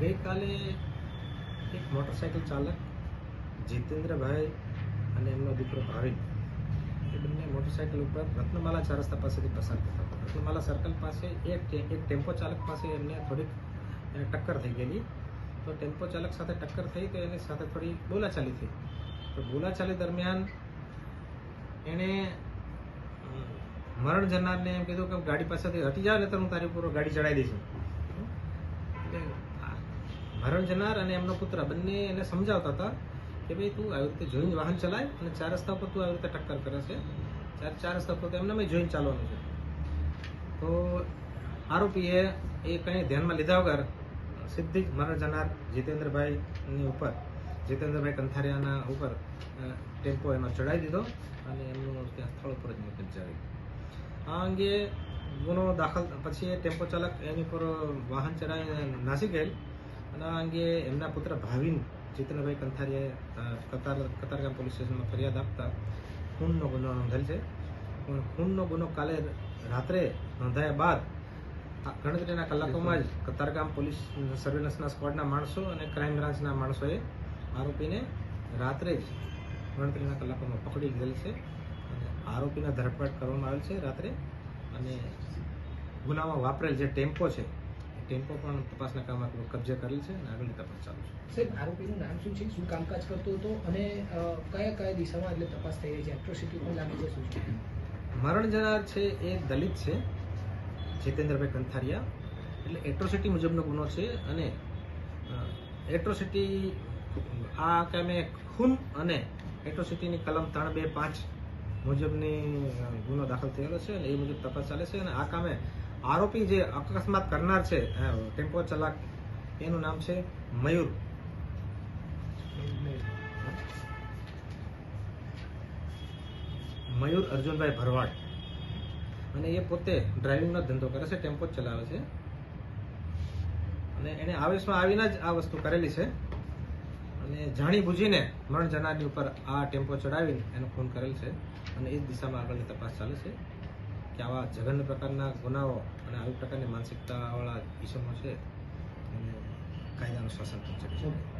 ગઈકાલે એક મોટરસાઇકલ ચાલક જીતેન્દ્રભાઈ અને એમનો દીકરો ભાવિક એ બંને મોટરસાઇકલ ઉપર રત્નમાલા ચાર રસ્તા પાસેથી પસાર થતા હતા. રત્નમાલા સર્કલ પાસે એક એક ટેમ્પો ચાલક પાસે એમને થોડીક ટક્કર થઈ ગયેલી. તો ટેમ્પો ચાલક સાથે ટક્કર થઈ તો એની સાથે થોડી બોલાચાલી થઈ. તો બોલાચાલી દરમિયાન એણે મરણ જનારને એમ કીધું કે ગાડી પાસેથી હટી જાવ ને તો હું તારી ઉપર ગાડી ચડાવી દઈશ. મરણ જનાર અને એમનો પુત્ર. બંને એને સમજાવતા હતા કે ભાઈ તું આવી રીતે જોઈને વાહન ચલાય અને ચાર રસ્તા પર તું આવી રીતે ટક્કર કરે છે. ચાર ચાર રસ્તા પર એમને મેં જોઈને ચાલવાનું છે. તો આરોપીએ એ કંઈ ધ્યાનમાં લીધા વગર સીધી જ મરણ જનાર જીતેન્દ્રભાઈની ઉપર, જીતેન્દ્રભાઈ કંથારિયાના ઉપર ટેમ્પો એનો ચડાવી દીધો અને એમનું ત્યાં સ્થળ ઉપર જ મોત જાવી આ અંગે ગુનો દાખલ, પછી એ ટેમ્પો ચાલક એની પર વાહન ચડાવીને નાસી ગયેલ. અને અંગે એમના પુત્ર ભાવિન જીતનભાઈ કંથારીએ કતાર, કતારગામ પોલીસ સ્ટેશનમાં ફરિયાદ આપતા ખૂનનો ગુનો નોંધેલ છે. પણ ખૂનનો ગુનો કાલે રાત્રે નોંધાયા બાદ ગણતરીના કલાકોમાં જ કતારગામ પોલીસ સર્વેલન્સના સ્કોડના માણસો અને ક્રાઇમ બ્રાન્ચના માણસોએ આરોપીને રાત્રે જ ગણતરીના કલાકોમાં પકડી લીધેલ છે અને આરોપીના ધરપકડ કરવામાં આવેલ છે રાત્રે અને ગુનામાં વાપરેલ જે ટેમ્પો છે ટેમ્પો પણ તપાસના કામમાં કબજે કરેલ છે અને આગળની તપાસ ચાલુ છે. સાહેબ આરોપીનું નામ શું છે? શું કામકાજ કરતો હતો? અને કયા કયા દિશામાં એટલે તપાસ થઈ રહી છે? એટ્રોસિટી પણ લાગી છે શું છે? મરણ જનાર છે એ દલિત છે જીતેન્દ્રભાઈ કંથારિયા. એટલે એટ્રોસિટી મુજબનો ગુનો છે અને એટ્રોસિટી આ કામે ખૂન અને એટ્રોસિટીની કલમ ત્રણ બે પાંચ મુજબની ગુનો દાખલ થયેલો છે અને એ મુજબ તપાસ ચાલે છે અને આ કામે આરોપી જે અકસ્માત કરનાર છે ટેમ્પો ચલાક, એનું નામ છે મયુર. મયુર અર્જુનભાઈ ભરવાડ. અને એ પોતે ડ્રાઇવિંગનો ધંધો કરે છે, ટેમ્પો ચલાવે છે. અને એને આવેશમાં આવીને જ આ વસ્તુ કરેલી છે. અને જાણી બુજીને મરણ જનારની ઉપર આ ટેમ્પો ચડાવીને એનો ખૂન કરેલ છે. અને એ જ દિશામાં આગળની તપાસ ચાલે છે. કે આવા જઘન્ય પ્રકારના ગુનાઓ અને આવી પ્રકારની માનસિકતાવાળા ઇસમો છે અને કાયદાનું શાસન કરી શકે